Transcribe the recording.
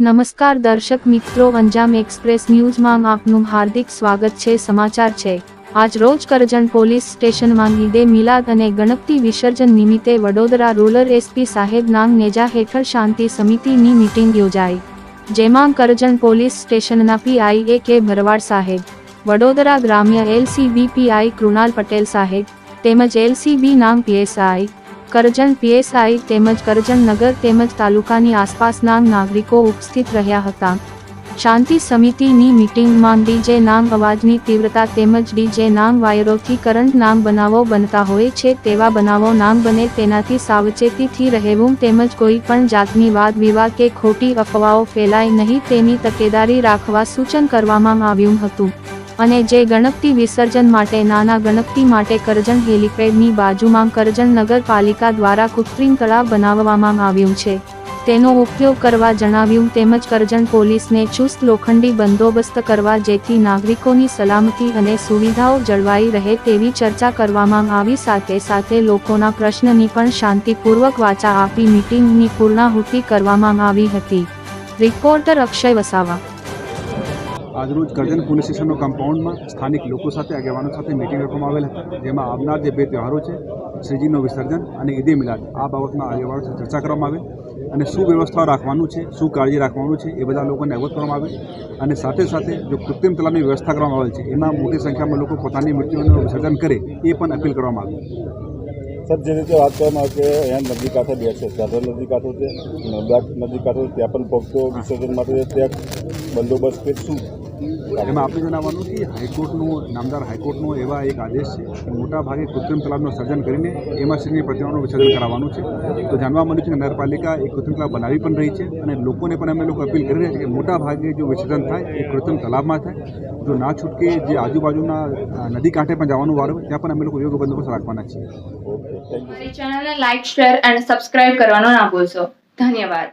નમસ્કાર દર્શક મિત્રો અંજામ એક્સપ્રેસ ન્યૂઝમાં આપનું હાર્દિક સ્વાગત છે, સમાચાર છે. આજ રોજ કરજણ પોલીસ સ્ટેશનમાં ઈદે મિલાદ અને ગણપતિ વિસર્જન નિમિત્તે વડોદરા રૂરલ એસપી સાહેબ નામ નેજા હેઠળ શાંતિ સમિતિની મિટિંગ યોજાઈ. જેમાં કરજણ પોલીસ સ્ટેશનના પીઆઈ એ કે ભરવાડ સાહેબ, વડોદરા ગ્રામ્ય એલસીબી પીઆઈ કૃણાલ પટેલ સાહેબ, તેમજ એલસીબી નામ પીએસઆઈ કરજણ પીએસઆઈ તેમજ કરજણ નગર તેમજ તાલુકાની આસપાસના નાગરિકો ઉપસ્થિત રહ્યા હતા. શાંતિ સમિતિની મિટિંગમાં ડીજે નામ અવાજની તીવ્રતા તેમજ ડીજે નામ વાયરોથી કરંટ નામ બનાવો બનતા હોય છે તેવા બનાવો નામ બને તેનાથી સાવચેતીથી રહેવું તેમજ કોઈ પણ જાતની વાદ વિવાદ કે ખોટી અફવાઓ ફેલાય નહીં તેની તકેદારી રાખવા સૂચન કરવામાં આવ્યું હતું. અને જે ગણપતિ વિસર્જન માટે નાના ગણપતિ માટે કરજણ હેલિપેડની બાજુમાં કરજણ નગરપાલિકા દ્વારા કૃત્રિમ તળાવ બનાવવામાં આવ્યું છે. તેનો ઉપયોગ કરવા જણાવ્યું તેમજ કરજણ પોલીસને ચુસ્ત લોખંડી બંદોબસ્ત કરવા જેથી નાગરિકોની સલામતી અને સુવિધાઓ જળવાઈ રહે તેવી ચર્ચા કરવામાં આવી સાથે સાથે લોકોના પ્રશ્નની પણ શાંતિપૂર્વક વાચા આપી મીટિંગની પૂર્ણાહુતિ કરવામાં આવી હતી. રિપોર્ટર અક્ષય વસાવા આજરોજ કરજણ પોલીસ સ્ટેશનનો કમ્પાઉન્ડમાં સ્થાનિક લોકો સાથે, આગેવાનો સાથે મિટિંગ રાખવામાં આવેલ હતા. જેમાં આવનાર જે બે તહેવારો છે, શ્રીજીનું વિસર્જન અને ઈદે મિલાદ, આ બાબતમાં આગેવાનો સાથે ચર્ચા કરવામાં આવી અને શું વ્યવસ્થા રાખવાનું છે, શું કાળજી રાખવાનું છે, એ બધા લોકોને અવગત કરવામાં આવે અને સાથે સાથે જો કૃત્રિમ તલાવની વ્યવસ્થા કરવામાં આવેલ છે, એમાં મોટી સંખ્યામાં લોકો પોતાની મૃત્યુનું વિસર્જન કરે, એ પણ અપીલ કરવામાં આવી સર, જે રીતે વાત કરવામાં આવે કે અહીંયા નદી કાંઠે બે છે સાધર નદી કાંઠો છે નર્મદા નદી કાંઠો ત્યાં પણ ભક્તો વિસર્જન માટે ત્યાં બંદોબસ્ત કે શું એમાં આપણે જણાવવાનું કે હાઈકોર્ટનું, નામદાર હાઈકોર્ટનો એવા એક આદેશ છે કે મોટા ભાગે કૃત્રિમ તલાબનું સર્જન કરીને એમાં શ્રીની પ્રતિમાનું વિસર્જન કરાવવાનું છે. તો જાણવા મળ્યું છે કે નગરપાલિકા એક કૃત્રિમ તલાબ બનાવી પણ રહી છે અને લોકોને પણ અમે લોકો અપીલ કરી રહ્યા છે કે મોટા ભાગે જો વિસર્જન થાય, એ કૃત્રિમ તલાબમાં થાય. જો ના છૂટકે જે આજુબાજુના નદી કાંઠે પણ જવાનું વાર ત્યાં પણ અમે લોકો યોગ્ય બંદોબસ્ત રાખવાના છીએ. ચેનલને લાઇક શેર અને સબસ્ક્રાઇબ કરવાનો ના ભૂલશો. ધન્યવાદ.